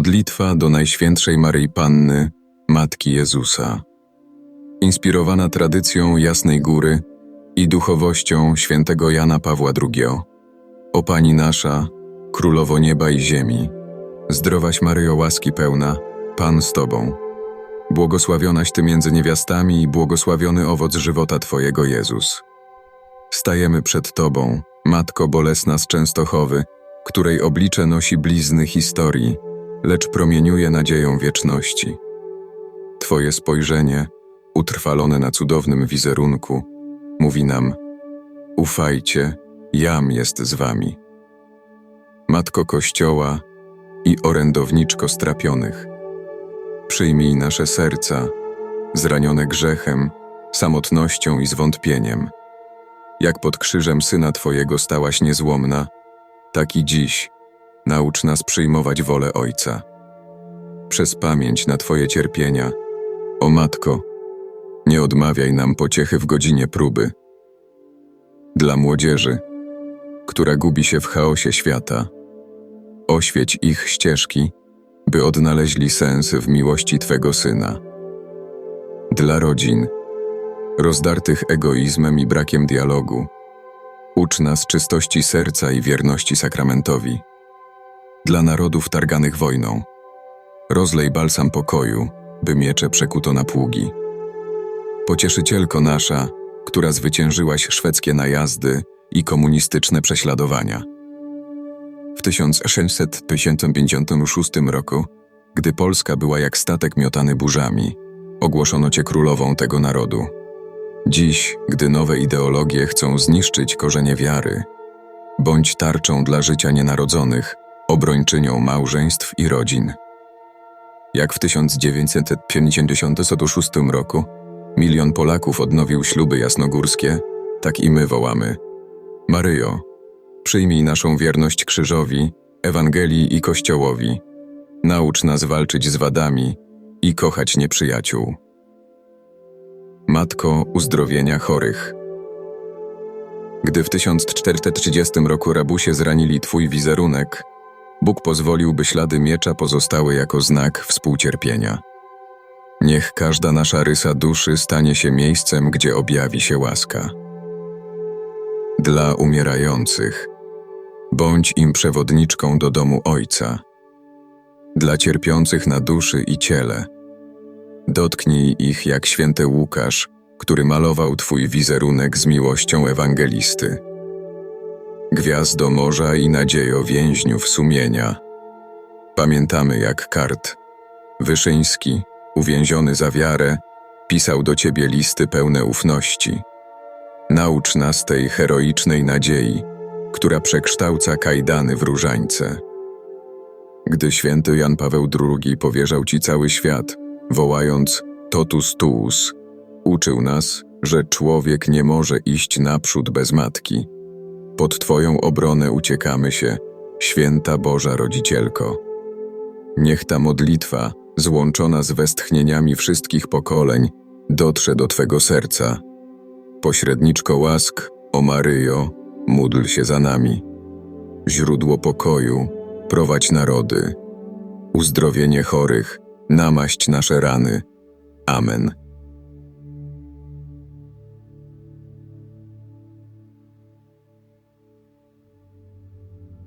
Modlitwa do Najświętszej Maryi Panny, Matki Jezusa. Inspirowana tradycją Jasnej Góry i duchowością świętego Jana Pawła II. O Pani nasza, Królowo Nieba i Ziemi, zdrowaś Maryjo łaski pełna, Pan z Tobą. Błogosławionaś Ty między niewiastami i błogosławiony owoc żywota Twojego Jezus. Stajemy przed Tobą, Matko bolesna z Częstochowy, której oblicze nosi blizny historii, lecz promieniuje nadzieją wieczności. Twoje spojrzenie, utrwalone na cudownym wizerunku, mówi nam: Ufajcie, jam jest z Wami. Matko Kościoła i orędowniczko strapionych, przyjmij nasze serca, zranione grzechem, samotnością i zwątpieniem. Jak pod krzyżem Syna Twojego stałaś niezłomna, tak i dziś naucz nas przyjmować wolę Ojca. Przez pamięć na Twoje cierpienia, o Matko, nie odmawiaj nam pociechy w godzinie próby. Dla młodzieży, która gubi się w chaosie świata, oświeć ich ścieżki, by odnaleźli sens w miłości Twego Syna. Dla rodzin, rozdartych egoizmem i brakiem dialogu, ucz nas czystości serca i wierności sakramentowi. Dla narodów targanych wojną, rozlej balsam pokoju, by miecze przekuto na pługi. Pocieszycielko nasza, która zwyciężyłaś szwedzkie najazdy i komunistyczne prześladowania. W 1656 roku, gdy Polska była jak statek miotany burzami, ogłoszono Cię królową tego narodu. Dziś, gdy nowe ideologie chcą zniszczyć korzenie wiary, bądź tarczą dla życia nienarodzonych, obrończynią małżeństw i rodzin. Jak w 1956 roku milion Polaków odnowił śluby jasnogórskie, tak i my wołamy: Maryjo, przyjmij naszą wierność krzyżowi, Ewangelii i Kościołowi. Naucz nas walczyć z wadami i kochać nieprzyjaciół. Matko uzdrowienia chorych. Gdy w 1430 roku rabusie zranili Twój wizerunek, Bóg pozwolił, by ślady miecza pozostały jako znak współcierpienia. Niech każda nasza rysa duszy stanie się miejscem, gdzie objawi się łaska. Dla umierających, bądź im przewodniczką do domu Ojca. Dla cierpiących na duszy i ciele, dotknij ich jak święty Łukasz, który malował Twój wizerunek z miłością ewangelisty. Gwiazdo morza i nadziejo więźniów sumienia. Pamiętamy jak kart. Wyszyński, uwięziony za wiarę, pisał do Ciebie listy pełne ufności. Naucz nas tej heroicznej nadziei, która przekształca kajdany w różańce. Gdy święty Jan Paweł II powierzał Ci cały świat, wołając totus tuus, uczył nas, że człowiek nie może iść naprzód bez matki. Pod Twoją obronę uciekamy się, święta Boża Rodzicielko. Niech ta modlitwa, złączona z westchnieniami wszystkich pokoleń, dotrze do Twego serca. Pośredniczko łask, o Maryjo, módl się za nami. Źródło pokoju, prowadź narody. Uzdrowienie chorych, namaść nasze rany. Amen.